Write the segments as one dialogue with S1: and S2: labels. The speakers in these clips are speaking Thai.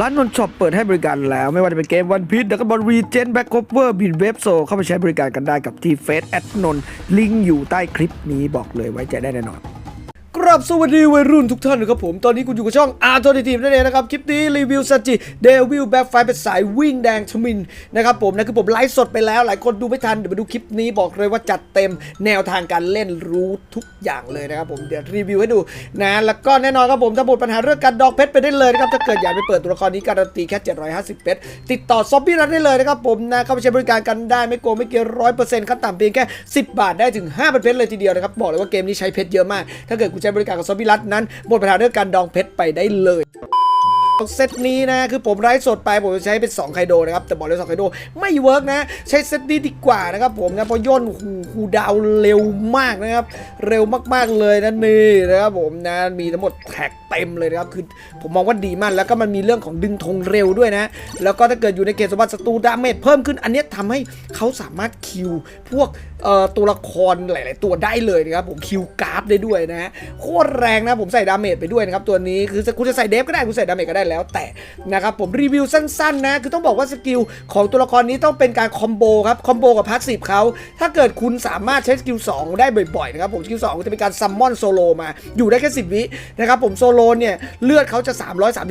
S1: ร้านนนช็อปเปิดให้บริการแล้วไม่ว่าจะเป็นเกมวันพีชดักบอลรีเจนแบ็คโคเวอร์บินเว็บโซเข้าไปใช้บริการกันได้กับที่เฟซแอดนนลิงก์อยู่ใต้คลิปนี้บอกเลยไว้ใจได้แน่นอน กราบสวัสดีวัยรุ่นทุกท่านนะครับผม ตอนนี้คุณอยู่กับช่องอาร์โทนิทีมนั่นเองนะครับ คลิปนี้รีวิวสจิเดวิลแบ็คไฟเป็นสายวิ่งแดงชมินนะครับผมนะคือผมไลฟ์สดไปแล้ว หลายคนดูไม่ทัน เดี๋ยวมาดูคลิปนี้บอกเลยว่าจัดเต็มแนวทางการเล่นรู้ทุกอย่างเลยนะครับผม เดี๋ยวรีวิวให้ดูนะแล้วก็แน่นอนครับผมถ้าหมดปัญหาเรื่องการดอกเพชรไปได้เลยนะครับถ้าเกิดอยากไปเปิดตัวละครนี้การันตีแค่ 750 เพชรติดต่อซอมบี้รันได้เลยนะครับผมนะเข้าไปใช้บริการกันได้ไม่โกงไม่เกินร้อยเปอร์เซ็นต์ขั้นต่ำเพียงแค่10 บาทได้ถึง5เป็นเพชรเลยทีเดียวนะครับบอกเลยว่าเกมนี้ใช้เพชรเยอะมากถ้าเกิดใช้บริการกับซอมบี้รันนั้นหมดปัญหาเรื่องการดองเพชรไปได้เลยเซตนี้นะ คือผมไลฟ์สดไป ผมจะใช้เป็น2ไคโดนะครับ แต่บอกเลย2ไคโดไม่เวิร์กนะ ใช้เซตนี้ดีกว่านะครับผมนะเพราะย่นหูหูดาวเร็วมากนะครับ เร็วมากๆเลยนะนี่นะครับผมนะมีทั้งหมดแท็กเต็มเลยนะครับ คือผมมองว่าดีมากแล้วก็มันมีเรื่องของดึงธงเร็วด้วยนะ แล้วก็ถ้าเกิดอยู่ในเขตสมบัติศัตรูดาเมจเพิ่มขึ้นอันนี้ยทำให้เขาสามารถคิวพวก ตัวละครหลาย ๆ ตัวได้เลยนะครับผมคิวกราฟได้ด้วยนะฮะโคตรแรงนะผมใส่ดาเมจไปด้วยนะครับตัวนี้คือคุณจะใส่เดฟก็ได้คุณใส่ดาเมจก็ได้แล้วแต่นะครับผมรีวิวสั้น ๆ นะ คือต้องบอกว่าสกิลของตัวละครนี้ต้องเป็นการคอมโบครับคอมโบกับพาสซีฟเขาถ้าเกิดคุณสามารถใช้สกิล2ได้บ่อย ๆ นะครับผมสกิล2จะเป็นการซัมมอนโซโลมาอยู่ได้แค่ 10 วินะครับผมโซโลเนี่ยเลือดเขาจะ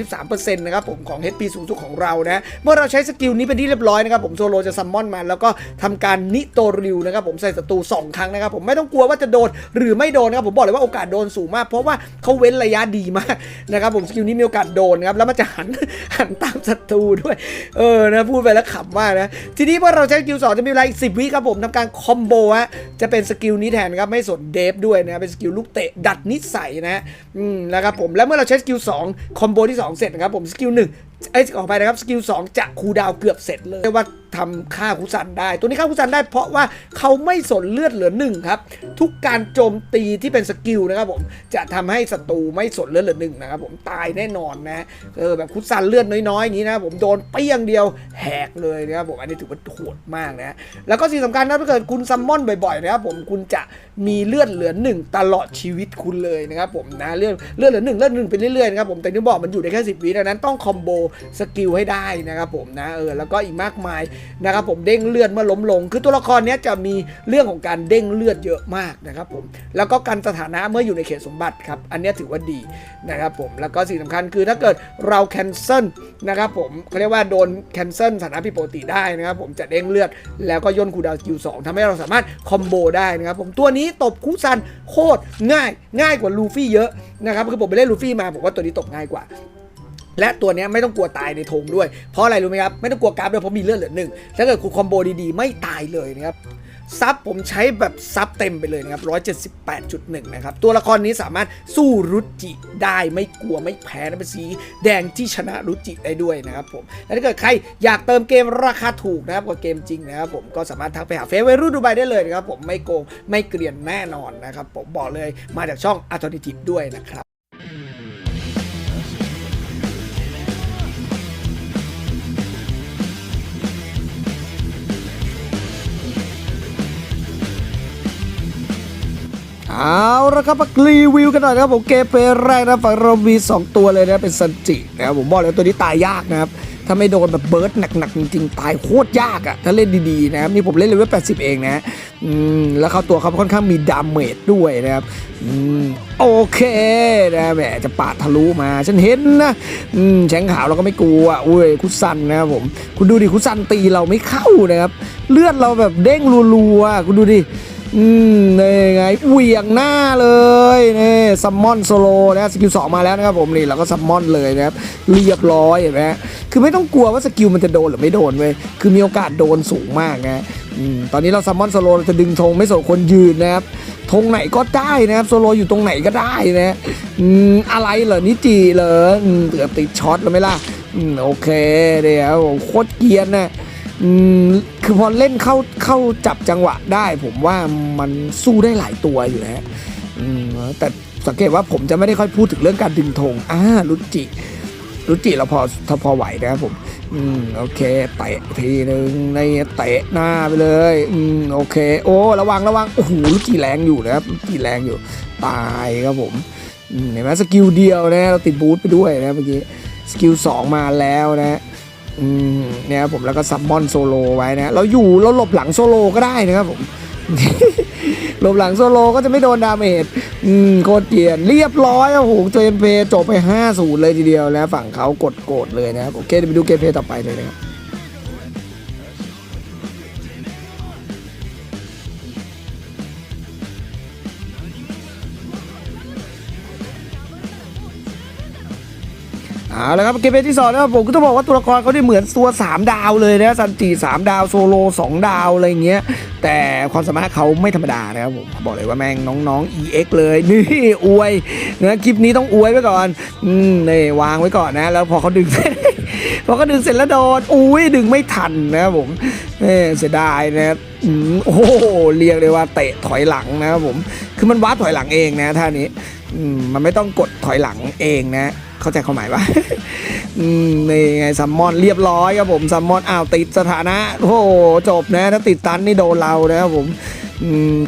S1: 333%นะครับผมของ HP สูงสุดของเรานะเมื่อเราใช้สกิลนี้เป็นที่เรียบร้อยนะครับผมโซโลจะซัมมอนมาแล้วก็ทำการนิโตริวนะครับผมใส่ศัตรู2ครั้งนะครับผมไม่ต้องกลัวว่าจะโดนหรือไม่โดนนะครับผมบอกเลยว่าโอกาสโดนสูงมาก เพราะว่าเขาเว้นระยะดีมากนะครับผมสกิลนี้มีโอกาสโดนครับแล้วมันจะหันหันตามศัตรูด้วยเออนะพูดไปแล้วขำมากนะทีนี้พอเราใช้สกิล2จะมีเวลาอีก10วิครับผมทำการคอมโบฮะจะเป็นสกิลนี้แทนครับไม่สนเดฟด้วยนะเป็นสกิลลูกเตะดัดนิสัยนะอืมนะครับผมแล้วเมื่อเราใช้สกิล2คอมโบที่ 2 เสร็จนะครับผมสกิล1 ไอ้ยขอไปนะครับสกิล2จะคูดาวเกือบเสร็จเลยว่าทำค่าคุซันได้ ตัวนี้ค่าคุซันได้เพราะว่าเขาไม่สนเลือดเหลือหนึ่งครับ ทุกการโจมตีที่เป็นสกิลนะครับผมจะทำให้ศัตรูไม่สนเลือดเหลือหนึ่งนะครับผมตายแน่นอนนะเออแบบคุซันเลือดน้อยๆอย่างนี้นะผมโดนเปี้ยงเดียวแหกเลยนะครับผมอันนี้ถือว่าโหดมากนะแล้วก็สิ่งสำคัญนะถ้าเกิดคุณซัมมอนบ่อยๆนะครับผมคุณจะมีเลือดเหลือหนึ่งตลอดชีวิตคุณเลยนะครับผมนะเลือดเลือดเหลือหนึ่งเลือดหนึ่งไปเรื่อยๆนะครับผมแต่ที่บอกมันอยู่ได้แค่สิบวิดังนั้นต้องคอมโบสกิลให้ได้นะครับผมนะเออแล้วก็อีกมากมายนะครับผมเด้งเลือดเมื่อล้มลง คือตัวละครนี้จะมีเรื่องของการเด้งเลือดเยอะมากนะครับผมแล้วก็การสถานะเมื่ออยู่ในเขตสมบัติครับอันนี้ถือว่าดีนะครับผมแล้วก็สิ่งสำคัญคือถ้าเกิดเราแคนเซิลนะครับผมเขาเรียกว่าโดนแคนเซิลสถานะผิดปกติได้นะครับผมจะเด้งเลือดแล้วก็ย่นคูดาวน์สกิลสองทำให้เราสามารถคอมโบได้นะครับผมตัวนี้ตบคุซันโคตรง่ายง่ายกว่าลูฟี่เยอะนะครับคือผมไปเล่นลูฟี่มาผมว่าตัวนี้ตบง่ายกว่า และตัวนี้ไม่ต้องกลัวตายในธงด้วย เพราะอะไรรู้ไหมครับ ไม่ต้องกลัวกราฟด้วยเพราะมีเลือดเหลือหนึ่งถ้าเกิดคุณคอมโบดีๆ ไม่ตายเลยนะครับซับผมใช้แบบซับเต็มไปเลยนะครับ 178.1 นะครับ ตัวละครนี้สามารถสู้รุจิได้ไม่กลัวไม่แพ้นะเป็นสีแดงที่ชนะรุจิได้ด้วยนะครับผม และถ้าเกิดใครอยากเติมเกมราคาถูกนะครับกว่าเกมจริงนะครับผมก็สามารถทักไปหาเฟซวัยรุ่นดูไบได้เลยนะครับผมไม่โกงไม่เกลียนแน่นอนนะครับผมบอกเลยมาจากช่อง a l t e r n a t i v e ด้วยนะครับ เอาละครับมารีวิวกันหน่อยนะครับผมเกมเพลย์แรกนะฝั่งเรามี 2 ตัวเลยนะเป็นซันจินะครับผมบอกเลยตัวนี้ตายยากนะครับถ้าไม่โดนแบบเบิร์ดหนักๆจริงๆตายโคตรยากอะ่ะถ้าเล่นดีๆนะครับนี่ผมเล่นเลเวล80 เองนะอืมแล้วเขาตัวเขาค่อนข้างมีดาเมจด้วยนะครับอืมโอเคนะแหมจะปาดทะลุมาฉันเห็นนะอืมแฉงขาวเราก็ไม่กลัวอุ้ยคุซันนะครับผมคุณดูดิคุซันตีเราไม่เข้านะครับเลือดเราแบบเด้งรัวๆคุณดูดิ อืมนี่ไงเหวี่ยงหน้าเลยนี่ซัมมอนโซโลนะสกิลสองมาแล้วนะครับผมนี่เราก็ซัมมอนเลยนะครับเรียบร้อยเห็นไหมคือไม่ต้องกลัวว่าสกิลมันจะโดนหรือไม่โดนเว้ยคือมีโอกาสโดนสูงมากนะอืมตอนนี้เราซัมมอนโซโลเราจะดึงธงไม่สนคนยืนนะครับธงไหนก็ได้นะครับโซโลอยู่ตรงไหนก็ได้นะอืมอะไรเหรอนิจิเหรอเกือบติดช็อตแล้วไหมล่ะอืมโอเคเดี๋ยวโคตรเกียนนะ อืมคือพอเล่นเข้าเข้าจับจังหวะได้ ผมว่ามันสู้ได้หลายตัวอยู่แล้วแต่สังเกตว่าผมจะไม่ได้ค่อยพูดถึงเรื่องการดึงธงอ่ารุจิรุจิเราพอถ้าพอไหวนะครับผม อืมโอเคเตะทีหนึ่งในเตะหน้าไปเลย อืมโอเค โอ้ระวังระวังโอ้โหรุจิแรงอยู่นะครับรุจิแรงอยู่ ตายครับผมเห็นไหมสกิลเดียวนะเราติดบูทไปด้วยนะเมื่อกี้สกิลสองมาแล้วนะอ เนี่ยครับผมแล้วก็ซัมมอนโซโลไว้นะเราอยู่เราหลบหลังโซโลก็ได้นะครับผมหลบหลังโซโลก็จะไม่โดนดาเมจอืมโคตรเกลียนเรียบร้อยโอ้โหเจมเพย์จบไป5 0เลยทีเดียวนะฝั่งเขากดโกรธเลยนะครับโอเคเดี๋ยวไปดูเกมเพย์ต่อไปเลยนะครับ เอาละครับเกมเพลย์ที่สองนะครับผมก็ต้องบอกว่าตัวละครเขาได้เหมือนตัว 3 ดาวเลยนะซันจิ3ดาวโซโล2 ดาวอะไรเงี้ยแต่ความสามารถเขาไม่ธรรมดานะครับผมบอกเลยว่าแม่งน้องๆ EX เลยนี่อวยนะคลิปนี้ต้องอวยไว้ก่อนอืมนี่วางไว้ก่อนนะ แล้วพอเขาดึงพอเขาดึงเสร็จแล้วโดนอุ้ยดึงไม่ทันนะครับผมเออเสียดายนะครับโอ้โหเรียกเลยว่าเตะถอยหลังนะครับผมคือมันวัดถอยหลังเองนะท่านี้มันไม่ต้องกดถอยหลังเองนะ เข้าใจความหมายปะนี่ไงซัมมอนเรียบร้อยครับผมซัมมอนอ้าวติดสถานะโอ้โหจบนะ ถ้าติดตันนี่โดนเรานะครับผม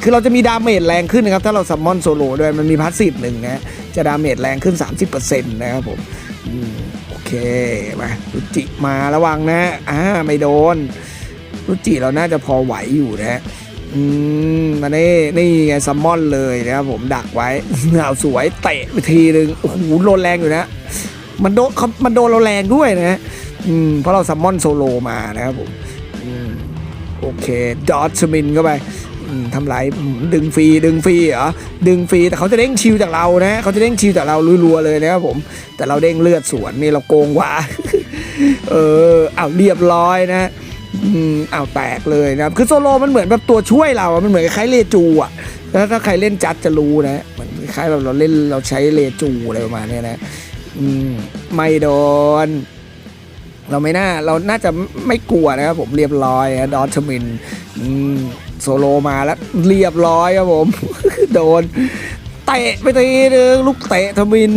S1: คือเราจะมีดาเมจแรงขึ้นนะครับ ถ้าเราซัมมอนโซโล่ด้วยมันมีพาสซีฟหนึ่งนะจะดาเมจแรงขึ้น 30%นะครับผมอมโอเคมารุจิมาระวังนะอ่าไม่โดนรุจิเราน่าจะพอไหวอยู่นะ อืมมานี่นี่ไงซัมมอนเลยนะครับผมดักไว้เอาสวยเตะไปทีหนึ่งโอ้โหโดนแรงอยู่นะ มันโดนเขามันโดนเราแรงด้วยนะอืมเพราะเราซัมมอนโซโลมานะครับผมอืมโอเคดอทชมินเข้าไปอืมทำไรดึงฟรีดึงฟรีเหรอดึงฟรีแต่เขาจะเด้งชิวจากเรานะเขาจะเด้งชิวจากเรารัวๆเลยนะครับผม แต่เราเด้งเลือดสวนนี่เราโกงกว่า เออเอาเรียบร้อยนะ อืมอ้าวแตกเลยนะครับ คือโซโลมันเหมือนแบบตัวช่วยเราอะมันเหมือนคล้ายเลจูอะแล้วถ้าใครเล่นจัดจะรู้นะเหมือนคล้ายแบบเราเล่นเราใช้เลจูอะไรประมาณนี้นะ อืมไม่โดน เราไม่น่าเราน่าจะไม่กลัวนะครับผมเรียบร้อยนะดอทชมินอืมโซโลมาแล้วเรียบร้อยครับผม โดนเตะไปทีนึงลูกเตะทมิน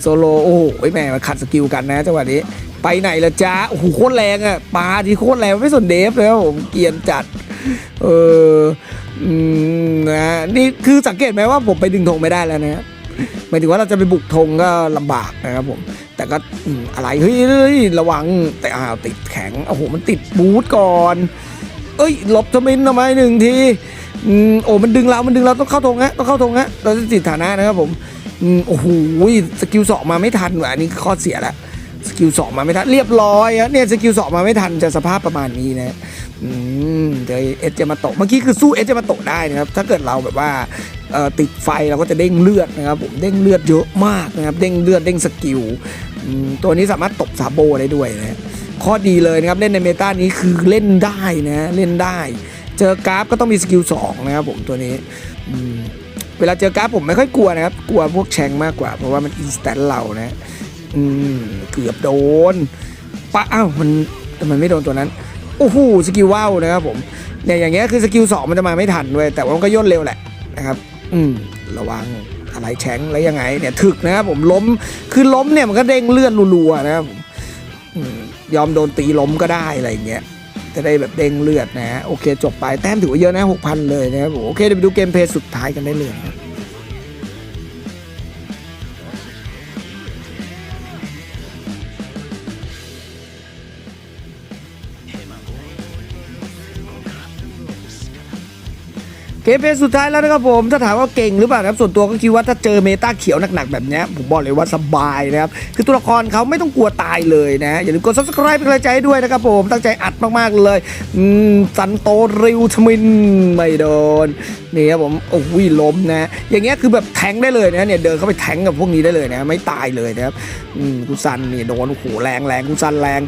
S1: โซโลโอ้โหแม่มาขัดสกิลกันนะจังหวะนี้ ไปไหนละจ้าโอ้โหโคตรแรงอะปลาที่โคตรแรงไม่สนเดฟเลยครับผมเกียนจัด เอออืมนะนี่คือสังเกตไหมว่าผมไปดึงธงไม่ได้แล้วนะหมายถึงว่าเราจะไปบุกธงก็ลำบากนะครับผม แต่ก็อะไรเฮ้ยระวังแต่อ้าวติดแข็งโอ้โหมันติดบูทก่อน เอ้ยลบทมินทำไมหนึ่งทีอืมโอ้มันดึงเรา มันดึงเราต้องเข้าธงฮะต้องเข้าธงฮะเราจะติดฐานะนะครับผมโอ้โหสกิลสองมาไม่ทันว่ะอันนี้ข้อเสียแล้ว กิลสองมาไม่ทันเรียบร้อยเนี่ยสกิลสองมาไม่ทันจะสภาพประมาณนี้นะอืมเดี๋ยวเอสจะมาโตะเมื่อกี้คือสู้เอสจะมาโตะได้นะครับถ้าเกิดเราแบบว่าติดไฟเราก็จะเด้งเลือดนะครับผมเด้งเลือดเยอะมากนะครับเด้งเลือดเด้งสกิลตัวนี้สามารถตบซาโบได้ด้วยนะข้อดีเลยนะครับเล่นในเมตานี้คือเล่นได้นะเล่นได้ เจอกราฟก็ต้องมีสกิล2นะครับผมตัวนี้เวลาเจอกราฟผมไม่ค่อยกลัวนะครับ กลัวพวกแชงมากกว่า เพราะว่ามันอินสแตนเรานะ อืมเกือบโดนปะอ้าวมันแต่มันไม่โดนตัวนั้นโอ้โหสกิลว่าวนะครับผมเนี่ยอย่างเงี้ยคือสกิล2มันจะมาไม่ทันด้วยแต่ว่ามันก็ย่นเร็วแหละนะครับ อืมระวังอะไรแชงแล้วยังไงเนี่ยถึกนะครับผมล้มคือล้มเนี่ยมันก็เด้งเลื่อนรัวๆนะครับผมอืมยอมโดนตีล้มก็ได้อะไรอย่างเงี้ยจะได้แบบเด้งเลือดนะฮะโอเคจบไปแต้มถือว่าเยอะนะหกพันเลยนะครับผมโอเคเดี๋ยวไปดูเกมเพลย์สุดท้ายกันได้เลยนะ เกมเพลย์สุดท้ายแล้วนะครับผม ถ้าถามว่าเก่งหรือเปล่าครับส่วนตัวก็คิดว่าถ้าเจอเมตาเขียวหนักๆแบบนี้ผมบอกเลยว่าสบายนะครับ คือตัวละครเขาไม่ต้องกลัวตายเลยนะ อย่าลืมกด subscribe เป็นกำลังใจด้วยนะครับผม ตั้งใจอัดมากๆเลยสันโตริวทมินไม่โดนนี่ครับผมโอ้ยล้มนะ อย่างเงี้ยคือแบบแทงได้เลยนะเนี่ยเดินเข้าไปแทงกับพวกนี้ได้เลยนะ ไม่ตายเลยนะครับกุซันนี่โดนโอ้โหแรงแรงกุซันแรง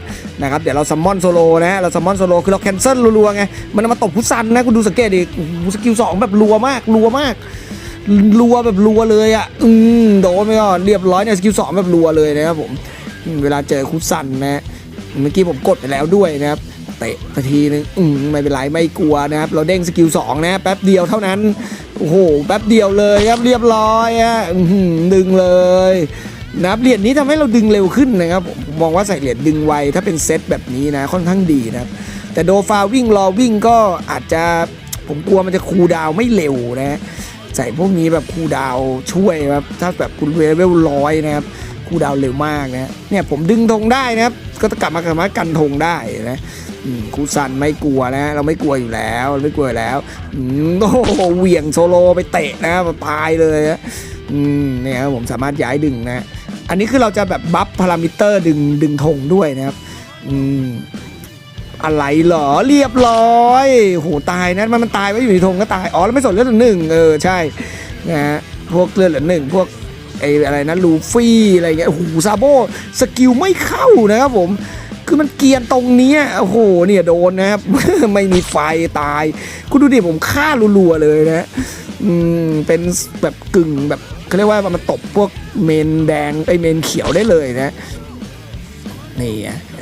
S1: นะครับเดี๋ยวเราซัมมอนโซโลนะเราซัมมอนโซโลคือเราแคนเซิลรัวๆไงมันมาตบกุซันนะคุณดูสังเกตดิโอ้โหสกิลสองแบบรัวมากรัวมากรัวแบบรัวเลยอะ อืมโดนไปก่อนเรียบร้อยเนี่ยสกิลสองแบบรัวเลยนะครับผม เวลาเจอคุซันนะเมื่อกี้ผมกดไปแล้วด้วยนะครับเตะไปทีนึงอืมไม่เป็นไรไม่กลัวนะครับ เราเด้งสกิลสองนะแป๊บเดียวเท่านั้นโอ้โหแป๊บเดียวเลยครับเรียบร้อยอะดึงเลยนะครับเหรียญนี้ทำให้เราดึงเร็วขึ้นนะครับมผมมองว่าใส่เหรียญดึงไวถ้าเป็นเซตแบบนี้นะค่อนข้างดีนะครับแต่โดฟาวิ่งรอวิ่งก็อาจจะ ผมกลัวมันจะคูดาวไม่เร็วนะใส่พวกนี้แบบคูดาวช่วยครับถ้าแบบคุณเลเวลร้อยนะครับคูดาวเร็วมากนะเนี่ยผมดึงธงได้นะครับ ก็จะกลับมากลับมากันธงได้นะคูซันไม่กลัวนะ เราไม่กลัวอยู่แล้วไม่กลัวแล้วโอ้โหเหวี่ยงโซโลไปเตะนะตายเลยนะเนี่ยผมสามารถย้ายดึงนะ อันนี้คือเราจะแบบบัฟพารามิเตอร์ดึงดึงธงด้วยนะครับ อืม อะไรเหรอเรียบร้อยโหตายนะมันมันตายไว้อยู่ในธงก็ตายอ๋อแล้วไม่สนเลือดหนึ่งเออใช่นะฮะพวกเลือดเหลือหนึ่งพวกไอ้อะไรนะลูฟี่อะไรเงี้ยโอ้โหซาโบสกิลไม่เข้านะครับผมคือมันเกียนตรงนี้โอ้โหเนี่ยโดนนะครับ ไม่มีไฟตาย คุณดูดิผมฆ่ารัวๆเลยนะอืมเป็นแบบกึ่งแบบเขาเรียกว่ามันตบพวกเมนแดงไอเมนเขียวได้เลยนะ นี่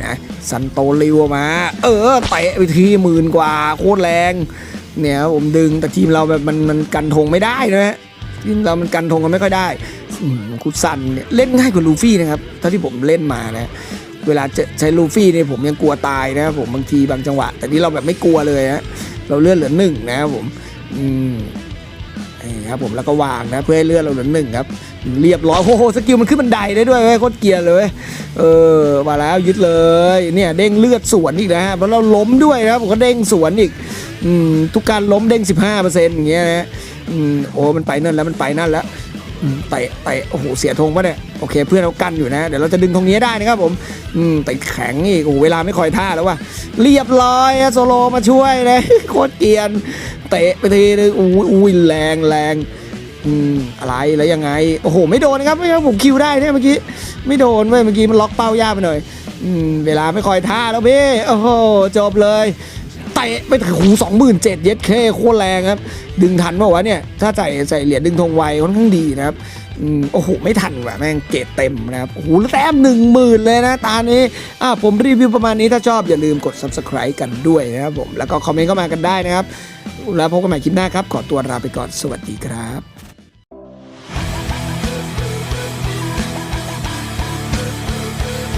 S1: นะซันโตริวมา เออเตะไปทีหมื่นกว่าโคตรแรงเนี่ยผมดึงแต่ทีมเราแบบมันมันกันธงไม่ได้นะฮะทีมเรามันกันธงกันไม่ค่อยได้คุณซันเนี่ยเล่นง่ายกว่าลูฟี่นะครับเท่าที่ผมเล่นมานะเวลาจะใช้ลูฟี่เนี่ยผมยังกลัวตายนะครับผมบางทีบางจังหวะ แต่นี่เราแบบไม่กลัวเลยนะเราเลื่อนเหลือหนึ่งนะครับผมอืมนี่ครับผมแล้วก็วางนะเพื่อให้เลื่อนเราเหลือหนึ่งครับ เรียบร้อยโอ้โหสกิลมันขึ้นบันไดได้ด้วยเว้ยโคตรเกียร์เลยเออมาแล้วยึดเลยเนี่ยเด้งเลือดสวนอีกนะฮะแล้วเราล้มด้วยนะครับผมก็เด้งสวนอีกอืมทุกการล้มเด้ง 15%อย่างเงี้ยนะอืมโอ้มันไปนั่นแล้วมันไปนั่นแล้วอืมเตะเตะโอ้โหเสียธงปะเนี่ยโอเคเพื่อนเรากันอยู่นะ เดี๋ยวเราจะดึงธงนี้ได้นะครับผมอืมแต่แข็งอีกโอ้โเวลาไม่คอยท่าแล้วว่ะเรียบร้อยโซโลมาช่วยเลยโคตรเกียนเตะไปทีนึงอุ้ยอุ้ยแรงแรง อืมอะไรแล้วยังไง โอ้โห ไม่โดนนะครับไม่ครับผมคิวได้เนี่ยเมื่อกี้ไม่โดนเว้ยเมื่อกี้มันล็อกเป้ายากไปหน่อยอืมเวลาไม่คอยท่าแล้วพี่โอ้โหจบเลยเตะไปถึงหูสองหมื่นเจ็ดเย็ดเคโคตรแรงครับ ดึงทันเปล่าวะเนี่ย ถ้าใส่ใส่เหรียญดึงธงไวค่อนข้างดีนะครับโอ้โห ไม่ทันว่ะแม่งเกรดเต็มนะครับ โอ้โหแล้วแต้มหนึ่งหมื่นเลยนะ ตานี้อ่าผมรีวิวประมาณนี้ถ้าชอบอย่าลืมกด subscribe กันด้วยนะครับผม แล้วก็คอมเมนต์เข้ามากันได้นะครับ แล้วพบกันใหม่คลิปหน้าครับ ขอตัวลาไปก่อนสวัสดีครับ